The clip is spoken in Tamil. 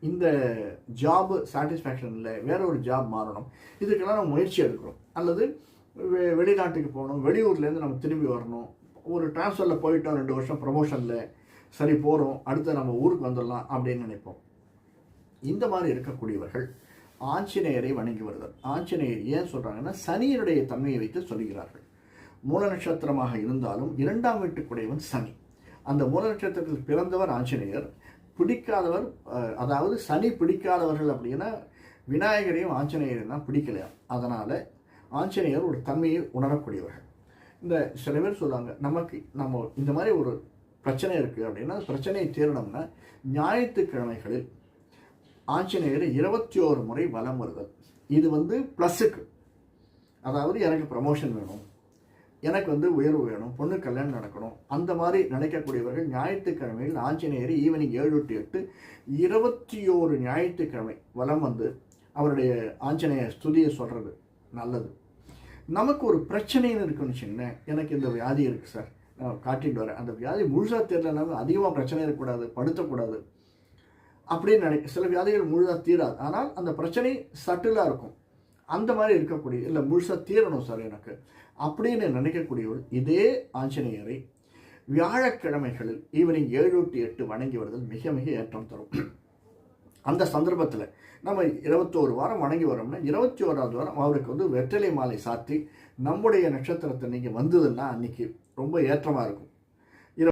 இந்த ஜாப் சாட்டிஸ்ஃபேக்ஷன் இல்லை வேற ஒரு ஜாப் மாறணும். இதுக்கெல்லாம் நம்ம முயற்சி எடுக்கணும். அல்லது வெ- வெளிநாட்டுக்கு போகணும் வெளியூர்லேருந்து நம்ம திரும்பி வரணும். ஒரு டிரான்ஸ்ஃபரில் போயிட்டோம் ரெண்டு வருஷம் ப்ரமோஷனில் சரி போகிறோம் அடுத்து நம்ம ஊருக்கு வந்துடலாம் அப்படின்னு நினைப்போம். இந்த மாதிரி இருக்கக்கூடியவர்கள் ஆஞ்சநேயரை வணங்கி வருதல். ஆஞ்சநேயர் ஏன் சொல்கிறாங்கன்னா சனியினுடைய தன்மையை வைத்து சொல்கிறார்கள். மூல நட்சத்திரமாக இருந்தாலும் இரண்டாம் வீட்டுக்குடையவன் சனி. அந்த மூல நட்சத்திரத்தில் பிறந்தவர் ஆஞ்சநேயர். பிடிக்காதவர் அதாவது சனி பிடிக்காதவர்கள் அப்படின்னா விநாயகரையும் ஆஞ்சநேயரையும் தான் பிடிக்கலையா? அதனால் ஆஞ்சநேயர் ஒரு தன்மையை உணரக்கூடியவர்கள். இந்த சில பேர் சொல்லுவாங்க நமக்கு நம்ம இந்த மாதிரி ஒரு பிரச்சனை இருக்குது அப்படின்னா அந்த பிரச்சனையை தீரணும்னா ஞாயிற்றுக்கிழமைகளில் ஆஞ்சநேயர் இருபத்தி ஓரு முறை வலம் வருதல். இது வந்து ப்ளஸ்ஸுக்கு அதாவது எனக்கு ப்ரமோஷன் வேணும். எனக்கு வந்து உயர்வு வேணும் பொண்ணு கல்யாணம் நடக்கணும். அந்த மாதிரி நினைக்கக்கூடியவர்கள் ஞாயிற்றுக்கிழமையில் ஆஞ்சநேயர் ஈவினிங் ஏழு டு எட்டு இருபத்தி ஓரு ஞாயிற்றுக்கிழமை வலம் வந்து அவருடைய ஆஞ்சநேயர் ஸ்துதியை சொல்கிறது நல்லது. நமக்கு ஒரு பிரச்சனைன்னு இருக்குன்னு வச்சுங்களேன் எனக்கு இந்த வியாதி இருக்குது சார். நான் காட்டிட்டு வரேன். அந்த வியாதி முழுசாக தெரியலனாலும் அதிகமாக பிரச்சனை இருக்கக்கூடாது படுத்தக்கூடாது அப்படின்னு நினைக்க சில வியாதிகள் முழுதாக தீராது. ஆனால் அந்த பிரச்சனை சட்டிலாக இருக்கும். அந்த மாதிரி இருக்கக்கூடிய இல்லை முழுசாக தீரணும் சார் எனக்கு. அப்படின்னு நினைக்கக்கூடியவர் இதே ஆஞ்சநேயரை வியாழக்கிழமைகளில் ஈவினிங் ஏழு டு எட்டு வணங்கி வருதல் மிக மிக ஏற்றம் தரும். அந்த சந்தர்ப்பத்தில் நம்ம இருபத்தோரு வாரம் வணங்கி வரோம்னா இருபத்தி ஓராவது வாரம் அவருக்கு வந்து வெற்றிலை மாலை சாத்தி நம்முடைய நட்சத்திரத்தை நீங்கள் வந்ததுன்னா அன்றைக்கி ரொம்ப ஏற்றமாக இருக்கும்.